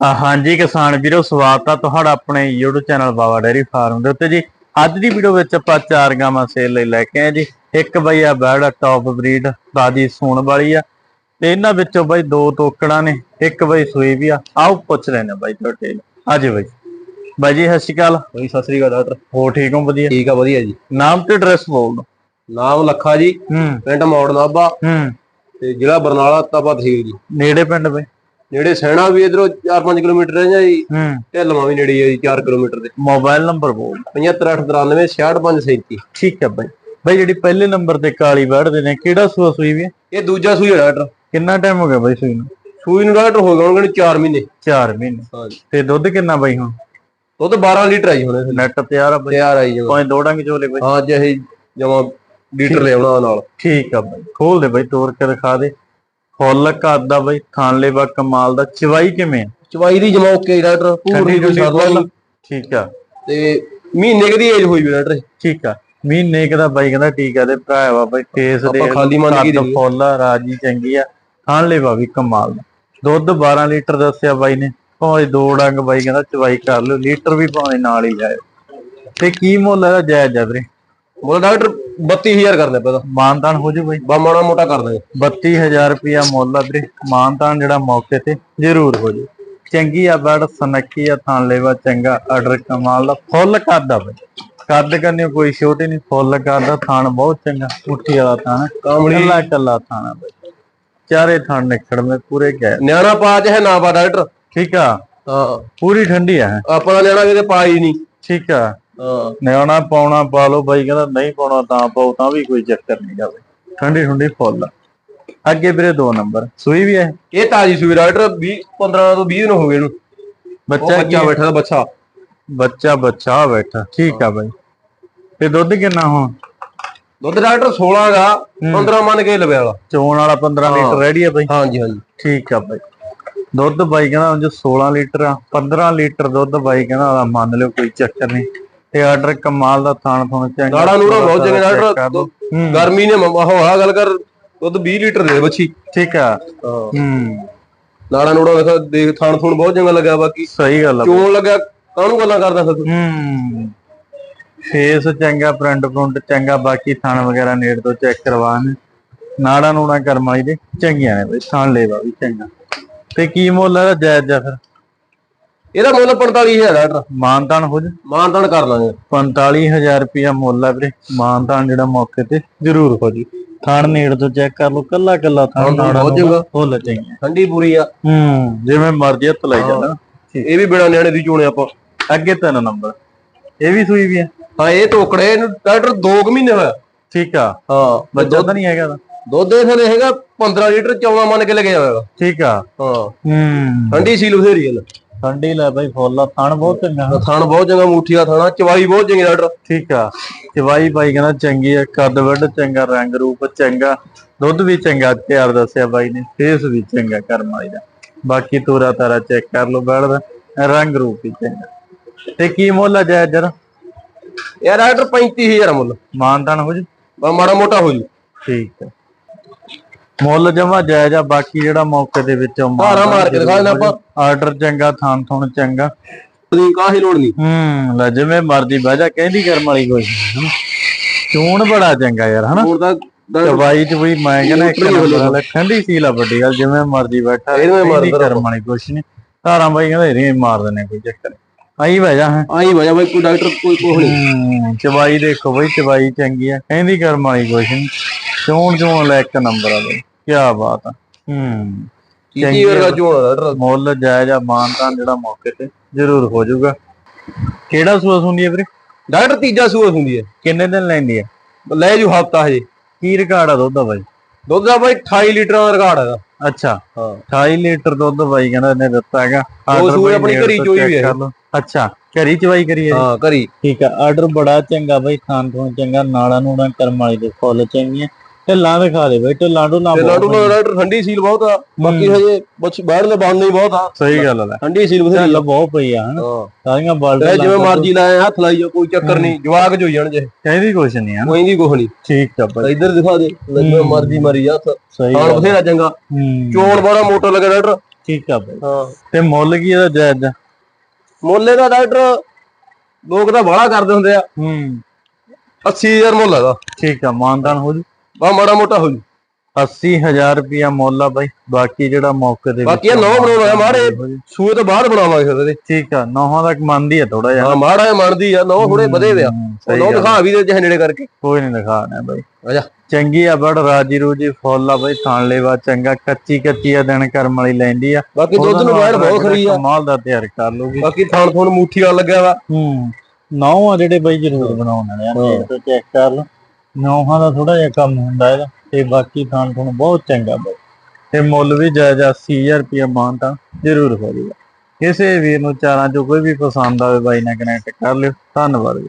ਹਾਂਜੀ ਕਿਸਾਨ ਵੀਰੋ ਸਵਾਗਤ ਆ ਤੁਹਾਡਾ ਆਪਣੇ YouTube channel Bawa dairy farm ਦੇ ਉੱਤੇ ਜੀ। ਅੱਜ ਦੀ ਵੀਡੀਓ ਵਿੱਚ ਆਪਾਂ ਚਾਰ ਗਾਵਾਂ ਸੇਲ ਲਈ ਲੈ ਕੇ ਆਏ ਜੀ। ਇੱਕ ਬਈ ਆ ਬੈੜ ਟੌਪ ਬਰੀਡ ਬਾਦੀ ਸੂਣ ਵਾਲੀ ਆ। ਤੇ ਇਹਨਾਂ ਵਿੱਚੋਂ ਬਈ ਦੋ ਤੋਕੜਾਂ ਨੇ ਇੱਕ ਬਈ ਸੂਈ ਵੀ ਆ। ਆਓ ਪੁੱਛ ਲੈਣੇ ਬਾਈ ਤੁਹਾਡੇ। ਆਜੇ ਬਈ। ਬਾਈ ਜੀ ਸਤਿ ਸ਼੍ਰੀ ਅਕਾਲ। ਬਈ ਸਤਿ ਸ੍ਰੀ ਅਕਾਲ ਡਾਕਟਰ। ਹੋ ਠੀਕ ਹੋ? ਵਧੀਆ। ਠੀਕ ਆ ਵਧੀਆ ਜੀ। ਨਾਮ ਤੇ ਐਡਰੈਸ ਬੋਲ ਦਿਓ। ਨਾਮ ਲੱਖਾ ਜੀ। ਪਿੰਡ ਮੌੜ ਨਾਭਾ। ਹੂੰ। ਤੇ ਜ਼ਿਲ੍ਹਾ ਬਰਨਾਲਾ ਤਪਾ ਤਹਿਸੀਲ ਜੀ। ਨੇੜੇ ਪਿੰਡ ਬਈ। ਨੇੜੇ ਸੈਣਾ ਵੀ ਇਧਰੋਂ 4-5 ਕਿਲੋਮੀਟਰ ਹੈ ਜੀ। ਹੂੰ। ਢਿੱਲਵਾਂ ਵੀ ਨੇੜੇ ਹੀ ਹੈ ਜੀ 4 ਕਿਲੋਮੀਟਰ ਦੇ। ਮੋਬਾਈਲ ਨੰਬਰ ਬੋਲ। 7593 66537 ਠੀਕ ਹੈ ਬਾਈ। ਬਾਈ ਜਿਹੜੀ ਪਹਿਲੇ ਨੰਬਰ ਤੇ ਕਾਲੀ ਵੜਦੇ ਨੇ ਕਿਹੜਾ ਸੂਆ ਸੂਈ ਵੀ? ਇਹ ਦੂਜਾ ਸੂਈ ਹੈ ਡਾਕਟਰ ਕਿੰਨਾ ਟਾਈਮ ਹੋ ਗਿਆ ਬਾਈ ਸੂਈ ਨੂੰ? ਸੂਈ ਨੂੰ ਡਾਕਟਰ ਹੋ ਗਏ ਹੋਣਗੇ 4 ਮਹੀਨੇ। 4 ਮਹੀਨੇ। ਹਾਂਜੀ। ਤੇ ਦੁੱਧ ਕਿੰਨਾ ਬਾਈ ਹੁਣ? ਦੁੱਧ 12 ਲੀਟਰ ਆਈ ਹੁਣ ਨੈਟ ਤਿਆਰ ਆ ਬਾਈ। ਤਿਆਰ ਆਈ ਜਮਾ। ਕੋਈ ਦੋੜਾਂਗੇ ਚੋਲੇ ਬਾਈ। ਹਾਂ ਜੇ ਜਮਾ ਲੀਟਰ ਲੈ ਆਉਣਾ ਨਾਲ। ਠੀਕ ਆ ਬਾਈ। ਖੋਲ ਦੇ ਬਾਈ ਤੋੜ ਕੇ ਦਿਖਾ ਦੇ। ਫੁੱਲ ਕੱਦ ਬਾਈ ਖਾਨਲੇ ਬਾ ਕਮਾਲ ਦਾ। ਚਵਾਈ ਕਿਵੇਂ ਆ? ਚਵਾਈ ਦੀ ਜਮਾ ਓਕੇ ਡਾਕਟਰ। ਪੂਰੀ ਫੁੱਲ। ਨਹੀਂ। ਠੀਕ ਆ। ਤੇ ਮਹੀਨੇ ਕਦੀ ਏਜ ਹੋਈ ਵੀ ਡਾਕਟਰ। ਠੀਕ ਆ। ਮਹੀਨੇ ਕੁ ਦਾ ਬਾਈ ਕਹਿੰਦਾ ਟੀਕਾ ਦੇ ਭਰਾ ਵਾ ਬਾਈ ਫੇਸ ਦੇ ਆਪਾਂ ਖਾਲੀ ਮੰਨ ਕੇ। ਫੁੱਲ ਆ, ਰਾਜੀ ਚੰਗੀ ਆ। ਖਾਨਲੇ ਬਾ ਵੀ ਕਮਾਲ ਦਾ। ਦੁੱਧ 12 ਲੀਟਰ ਦੱਸਿਆ ਬਾਈ ਨੇ। ਭਾਵੇਂ ਦੋ ਡੰਗ ਬਾਈ ਕਹਿੰਦਾ ਚਵਾਈ ਕਰ ਲਿਓ ਲੀਟਰ ਵੀ ਭਾਵੇਂ ਨਾਲ ਹੀ ਜਾਏ ਤੇ ਕੀ ਮੁੱਲ ਇਹਦਾ ਜਾਇਜ਼ ਆ ਵੀਰੇ? ਮੁੱਲ ਡਾਕਟਰ 32000 ਕਰਨੇ ਪਤਾ ਮਾਨਤਾਨ ਹੋ ਜੂ ਬਾਈ। ਬਾ ਮਾੜਾ ਮੋਟਾ ਕਰ ਦਾਂਗੇ 32000 ਰੁਪਿਆ ਮੁੱਲ ਆ ਵੀਰੇ। ਮਾਨਤਾਨ ਜਿਹੜਾ ਮੌਕੇ ਤੇ ਜ਼ਰੂਰ ਹੋ ਜੇ। ਚੰਗੀ ਆ ਬੜ ਸਨੱਕੀ ਆ ਥਾਂ ਲੈਵਾ ਚੰਗਾ ਆਰਡਰ ਕਮਾਲ ਦਾ ਫੁੱਲ ਆ ਬਾਈ। ਕੱਦ ਕਰਨੀ ਕੋਈ ਛੋਟੀ ਨਹੀਂ ਫੁੱਲ ਆ ਥਾਣ ਬਹੁਤ ਚੰਗਾ ਉੱਠੀ ਵਾਲਾ ਥਾਣ ਕਾਮੜੀ ਕੱਲਾ ਕੱਲਾ ਥਾਣ ਬਾਈ। ਚਾਰੇ ਥਾਣ ਨਿਖੜ ਮੇ ਪੂਰੇ ਗਏ। ਨਿਆਣਾ ਪਾ ਚਾਹੇ ਨਾ ਪਾ ਡਾਕਟਰ। ਠੀਕ ਆ। ਹਾਂ। ਪੂਰੀ ਠੰਡੀ ਆ ਹੈਂ। ਆਪਣਾ ਨਿਆਣਾ ਕਿਤੇ ਪਾ ਹੀ ਨਹੀਂ। ਠੀਕ ਆ। ਹਾਂ ਨਿਆਣਾ ਪਾਉਣਾ ਪਾ ਲਓ ਬਾਈ ਕਹਿੰਦਾ ਨਹੀਂ ਪਾਉਣਾ ਤਾਂ ਪਾਓ ਤਾਂ ਵੀ ਕੋਈ ਚੱਕਰ ਨਹੀਂ ਬਾਈ। ਠੰਡੀ ਠੰਡੀ ਫੁੱਲ। ਅੱਗੇ ਵੀਰੇ ਦੋ ਨੰਬਰ ਸੂਈ ਵੀ ਹੈ? ਇਹ ਤਾਜੀ ਸੂਈ 20 15 ਤੋਂ 20 ਦਿਨ ਹੋ ਗਏ ਇਹਨੂੰ। ਬੱਚਾ ਬੱਚਾ ਬੈਠਾ ਦਾ ਬੱਚਾ। ਬੱਚਾ ਬੱਚਾ ਬੈਠਾ ਠੀਕ ਆ ਬਾਈ। ਤੇ ਦੁੱਧ ਕਿੰਨਾ ਹੁਣ? ਦੁੱਧ ਡਾਕਟਰ 16 ਦਾ 15 ਮੰਨ ਕੇ ਲਵੇ ਵਾਲਾ। ਚੋਣ ਵਾਲਾ 15 ਲੀਟਰ ਰੈਡੀ ਆ ਬਾਈ? ਹਾਂਜੀ ਹਾਂਜੀ। ਠੀਕ ਆ ਬਾਈ। ਦੁੱਧ ਬਾਈ ਕਹਿੰਦਾ ਉਂਝ 16 ਲੀਟਰ ਆ 15 ਲੀਟਰ ਦੁੱਧ ਬਾਈ ਕਹਿੰਦਾ ਮੰਨ ਲਿਓ ਕੋਈ ਚੱਕਰ ਨਹੀਂ। ਤੇ ਆਰਡਰ ਕਮਾਲ ਦਾ ਥਾਣ ਥੁਣ ਚੰਗਾ ਨਾੜਾ ਨੂੜਾ ਬਹੁਤ ਚੰਗਾ। ਹੂੰ, ਗਰਮੀ ਨੇ ਹੋਆ ਗੱਲ ਕਰ ਦੁੱਧ 20 ਲੀਟਰ ਦੇ ਬੱਚੀ। ਠੀਕ ਆ। ਹਾਂ। ਹੂੰ। ਨਾੜਾ ਨੂੜਾ ਦੇਖਾ ਥਾਣ ਥੂਣ ਬਹੁਤ ਚੰਗਾ ਲੱਗਾ ਬਾਕੀ। ਸਹੀ ਗੱਲ ਆ। ਚੋਣ ਲੱਗਾ ਕਾਹਨੂੰ ਗੱਲਾਂ ਕਰਦਾ ਫਿਰ ਹੂੰ। ਫੇਸ ਚੰਗਾ ਪ੍ਰਿੰਟ ਪ੍ਰਿੰਟ ਚੰਗਾ ਬਾਕੀ ਥਣ ਵਗੈਰਾ ਨੇੜ ਤੋਂ ਚੈੱਕ ਕਰਵਾਣ ਨਾੜਾ ਨੂੜਾ ਕਰਮ ਵਾਲੀ ਦੇ ਚੰਗੀਆਂ ਨੇ ਬਈ ਥਣ ਲੇਵਾ ਵੀ ਚੰਗਾ। ਤੇ ਕੀ ਮੁੱਲ ਹੈ ਜਾਇਜ਼ ਜਾ ਫਿਰ? ਇਹਦਾ ਮੁੱਲ 45000 ਡਾਕਟਰ ਮਾਨਤਾਨ ਹੋ ਜਾ। ਮਾਨਤਾਨ ਕਰ ਲਾਂਗੇ। 45000 ਰੁਪਿਆ ਮੁੱਲ ਹੈ ਵੀਰੇ। ਮਾਨਤਾਨ ਜਿਹੜਾ ਮੌਕੇ ਤੇ ਜ਼ਰੂਰ ਹੋ ਜੀ। ਥਣ ਨੇੜ ਤੋਂ ਚੈੱਕ ਕਰ ਲਓ ਕੱਲਾ ਕੱਲਾ ਥਣ ਨਾੜਾ ਨੂੜਾ ਚੰਗਾ। ਫੁੱਲ ਚੰਗੀਆਂ ਠੰਡੀ ਪੂਰੀ ਆ। ਹੂੰ ਜਿਵੇਂ ਮਰਜ਼ੀ ਹੱਥ ਲਾਈ ਜਾਂਦਾ ਇਹ ਵੀ ਬਿਨਾ ਨਿਆਣੇ ਦੀ ਚੋਣੇ ਆਪਾਂ। ਅੱਗੇ ਤਿੰਨ ਨੰਬਰ। ਇਹ ਵੀ ਸੂਈ ਵੀ ਹੈ ਹਾਂ ਇਹ ਟੋਕੜੇ ਇਹਨੂੰ ਡਾਕਟਰ 2 ਮਹੀਨੇ ਹੋਇਆ। ਠੀਕ ਆ। ਹਾਂ। ਬੱਚਾ ਤਾਂ ਨਹੀਂ ਹੈਗਾ? ਦੁੱਧ ਇਹ ਫਿਰ ਹੈਗਾ 15 ਲੀਟਰ 14 ਮੰਨ ਕੇ ਲੱਗਿਆ ਹੋਇਆ ਠੀਕ ਆ। ਹਾਂ। ਹੂੰ। ਠੰਡੀ ਸੀਲ ਬਥੇਰੀ ਗੱਲ ਠੰਡੀ ਲੈ ਬਾਈ ਫੁੱਲ ਆ ਥਣ ਬਹੁਤ ਚੰਗਾ ਥਣ ਬਹੁਤ ਚੰਗਾ ਮੂਠੀਆ ਥਾਣਾ ਚਵਾਈ ਬਹੁਤ ਚੰਗੀ ਡਾਕਟਰ। ਠੀਕ ਆ। ਚਵਾਈ ਬਾਈ ਕਹਿੰਦਾ ਚੰਗੀ ਆ ਕੱਦ ਵੱਡ ਚੰਗਾ ਰੰਗ ਰੂਪ ਚੰਗਾ ਦੁੱਧ ਵੀ ਚੰਗਾ ਤਿਆਰ ਦੱਸਿਆ ਬਾਈ ਨੇ ਫੇਸ ਵੀ ਚੰਗਾ ਕਰਮ ਵਾਲੀ ਦਾ। ਬਾਕੀ ਤੂਰਾ ਤਾਰਾ ਚੈੱਕ ਕਰ ਲਓ ਬੈੜ ਦਾ ਰੰਗ ਰੂਪ ਵੀ ਚੰਗਾ। ਤੇ ਕੀ ਮੁੱਲ ਆ ਜਾਇਜ਼? ਜਰਾ ਯਾਰ ਡਾਕਟਰ 35000 ਮੁੱਲ। ਮਾਨਦਾਨ ਹੋ ਜੀ? ਮਾੜਾ ਮੋਟਾ ਹੋ ਜੂ। ਠੀਕ ਆ। ਮੁੱਲ ਜਮਾ ਜਾਇਜ਼ ਆ ਬਾਕੀ ਜਿਹੜਾ ਮੌਕੇ ਦੇ ਵਿੱਚ ਭਾਰਾ ਮਾਰ ਕੇ ਦਿਖਾ ਦੇਣਾ ਆਪਾਂ। ਆਰਡਰ ਚੰਗਾ ਥਾਨ ਥੁਣ ਚੰਗਾ। ਨਹੀਂ ਕਾਹੀ ਲੋੜ ਨਹੀਂ। ਹੂੰ ਲੈ ਜਿਵੇਂ ਮਰਜ਼ੀ ਬਹਿ ਜਾ ਕਹਿੰਦੀ ਕਰਮ ਵਾਲੀ ਕੋਈ ਨੀ, ਹਨਾ। ਚੂਣ ਬੜਾ ਚੰਗਾ ਯਾਰ ਹਨਾ। ਹੋਰ ਤਾਂ ਚਵਾਈ ਚ ਵੀ ਮੈਂ ਕਹਿੰਦਾ ਇੱਕ ਨੰਬਰ ਵਾਲਾ ਠੰਡੀ ਸੀਲ ਆ ਵੱਡੀ ਗੱਲ ਜਿਵੇਂ ਮਰਜ਼ੀ ਬੈਠਾ ਇਹਨੂੰ ਹੀ ਕਹਿੰਦੀ ਮਾਰਦਾ ਕਰਮ ਵਾਲੀ ਕੁਛ ਨਹੀਂ ਧਾਰਾਂ ਬਾਈ ਕਹਿੰਦਾ ਰੇ ਮਾਰ ਦਿੰਨੇ ਕੋਈ ਚੱਕਰ ਨੀ। ਆਈ ਬਹਿ ਜਾ ਹੈ। ਆਈ ਵਜਾ ਬਾਈ ਕੋਈ ਡਾਕਟਰ ਕੋਈ ਕੋਹ ਨਹੀਂ ਹੂੰ ਚਵਾਈ ਦੇਖੋ ਬਈ ਚਵਾਈ ਚੰਗੀ ਆ ਕਹਿੰਦੀ ਕਰਮ ਵਾਲੀ ਕੁਛ ਨਹੀਂ ਚੋਣ ਚੋਣ ਲੈ ਇੱਕ ਨੰਬਰ ਆ ਬਈ। ਕੀ ਬਾਤ ਆ। ਹੂੰ। ਕੀ ਵਰਗਾ ਚੋਣ ਡਾਕਟਰ ਮੁੱਲ ਜਾਇਜ਼ ਆ ਮਾਨਤਾਨ ਜਿਹੜਾ ਮੌਕੇ ਤੇ ਜ਼ਰੂਰ ਹੋ ਜਾਊਗਾ। ਕਿਹੜਾ ਸੂਆ ਸੁਣਦੀ ਹੈ ਵੀਰੇ? ਡਾਕਟਰ ਤੀਜਾ ਸੂਰ ਹੁੰਦੀ ਹੈ ਕਿੰਨੇ ਦਿਨ ਲੈਂਦੀ ਹੈ ਲੈ ਜੂ ਹਫਤਾ ਹਜੇ। ਕੀ ਰਿਕਾਰਡ ਆ ਦੁੱਧ ਦਾ ਬਾਈ? ਦੁੱਧ ਦਾ ਬਾਈ 28 ਲੀਟਰ ਦਾ ਰਿਕਾਰਡ ਹੈਗਾ। ਅੱਛਾ ਹਾਂ। 28 ਲੀਟਰ ਦੁੱਧ ਬਾਈ ਕਹਿੰਦਾ ਇਹਨੇ ਦਿੱਤਾ ਹੈਗਾ। ਉਹ ਸੂਏ ਆਪਣੀ ਘਰੀ ਚੋਈ ਵੀ ਹੈ। ਕਰ। ਅੱਛਾ ਘਰੀ ਚਵਾਈ ਕਰੀਏ ਹਾਂ ਕਰੀ ਠੀਕ ਆ ਆਰਡਰ ਬੜਾ ਚੰਗਾ ਬਾਈ ਖਾਣ ਤੋਂ ਚੰਗਾ ਨਾੜਾ ਨੂੜਾ ਕਰਮ ਵਾਲੀ ਦੇ ਫੁੱਲ ਚੰਗੀਆਂ। ਢਿੱਲਾਂ ਦਿਖਾ ਦੇ ਬਾਈ ਢਿੱਲਾਂ ਤੇ ਬਹੁਤ ਲਾਡੂ ਨਾਲ ਡਾਕਟਰ ਠੰਡੀ ਸੀਲ ਬਹੁਤ ਆ ਬਾਕੀ ਹਜੇ ਬੱਚ ਬਾਹਰ ਦੇ ਬੰਦ ਨਹੀਂ ਬਹੁਤ ਆ। ਸਹੀ ਗੱਲ ਹੈ ਠੰਡੀ ਸੀਲ ਬਥੇਰੀ ਢਿੱਲ ਬਹੁਤ ਪਈ ਆ ਹਨਾ। ਹਾਂ। ਸਾਰੀਆਂ ਬਾਲਟਾਂ ਚਾਹੇ ਜਿਵੇਂ ਮਰਜ਼ੀ ਲਾਏ ਹੱਥ ਲਾਈ ਜਾ ਕੋਈ ਚੱਕਰ ਨਹੀਂ ਜਵਾਕ ਜੋ ਜਾਣ ਜੇ। ਕਹਿੰਦੀ ਕੁਛ ਨਹੀਂ ਹਨਾ। ਕੋਈ ਦੀ ਕੁਛ ਨਹੀਂ। ਠੀਕ ਆ ਬਾਈ। ਇੱਧਰ ਦਿਖਾ ਦੇ ਜਿਵੇਂ ਮਰਜ਼ੀ ਮਾਰੀ ਜਾ ਹੱਥ। ਸਹੀ ਖਾਣ ਗੱਲ ਬਥੇਰਾ ਚੰਗਾ। ਹੂੰ। ਚੋਣ ਬੜਾ ਮੋਟਾ ਲੱਗਾ ਡਾਕਟਰ ਠੀਕ ਆ ਬਾਈ। ਹਾਂ। ਤੇ ਮੁੱਲ ਕੀ ਇਹਦਾ ਜਾਇਜ਼ ਆ? ਮੁੱਲੇ ਦਾ ਡਾਕਟਰ ਲੋਕ ਤਾਂ ਬਾਹਲਾ ਕਰਦੇ ਹੁੰਦੇ ਆ। ਹੂੰ। 80000 ਮੁੱਲ ਹੈਗਾ ਠੀਕ ਆ ਮਾਨਦਾਨ ਹੋ ਜੂ। ਬਾ ਮਾੜਾ ਮੋਟਾ ਹੋ ਜੂ। 80000 ਰੁਪਿਆ ਮੁੱਲ ਆ ਬਾਈ। ਬਾਕੀ ਜਿਹੜਾ ਮੌਕੇ ਦੇ ਬਾਕੀ ਇਹ ਨੌ ਬਣਾਉਣਾ ਮਾੜੇ ਸੂਏ ਤੋਂ ਬਾਅਦ ਬਣਾਵਾਂਗੇ ਫਿਰ ਇਹਦੇ। ਠੀਕ ਆ ਨੌਹਾਂ ਤੱਕ ਮੰਨਦੀ ਆ ਥੋੜਾ ਜਿਹਾ। ਹਾਂ ਮਾੜਾ ਮੰਨਦੀ ਆ ਨੌ ਥੋੜੇ ਵਧੇ ਵੇ ਆ। ਹੂੰ, ਉਹ ਸਹੀ ਨੌ। ਦਿਖਾ ਵੀ ਦੇ ਜਿਹੇ ਨੇੜੇ ਕਰਕੇ। ਕੋਈ ਨਹੀਂ ਦਿਖਾਣਾ ਬਾਈ। ਆ ਜਾ। ਚੰਗੀ ਆ ਬੜ ਰਾਜੀ ਰੂਜੀ ਫੁੱਲ ਆ ਬਾਈ ਥਾਣ ਲੈਵਾ ਚੰਗਾ ਕੱਚੀ ਕੱਚੀ ਆ ਦਿਨ ਕਰਮ ਵਾਲੀ ਲੈਂਦੀ ਆ। ਬਾਕੀ ਦੁੱਧ ਨੂੰ ਵੈੜ ਬਹੁਤ ਖਰੀ ਆ। ਮਾਲ ਦਾ ਤਿਆਰ ਕਰ ਲੂਗੀ ਬਾਕੀ ਥਾਣ ਥੋਣ ਮੁੱਠੀ ਵਾਲ ਲੱਗਿਆ ਵਾ। ਹੂੰ ਨੌ ਆ ਜਿਹੜੇ ਬਾਈ ਜ਼ਰੂਰ ਬਣਾਉਣ ਆ। ਚੈੱਕ ਕਰ ਲਓ। ਨੌਹਾਂ ਦਾ ਥੋੜਾ ਜਿਹਾ ਕੰਮ ਹੁੰਦਾ ਇਹਦਾ ਤੇ ਬਾਕੀ ਥਾਂ ਤੁਹਾਨੂੰ ਬਹੁਤ ਚੰਗਾ ਬਾਈ। ਤੇ ਮੁੱਲ ਵੀ ਜਾਇਜ਼ 80000 ਰੁਪਇਆ ਮਾਨ ਤਾਂ ਜ਼ਰੂਰ ਹੋ ਜਾਊਗਾ। ਕਿਸੇ ਵੀਰ ਨੂੰ ਚਾਰਾਂ ਚੋਂ ਕੋਈ ਵੀ ਪਸੰਦ ਆਵੇ ਬਾਈ ਨਾਲ ਕਨੈਕਟ ਕਰ ਲਿਓ। ਧੰਨਵਾਦ ਜੀ।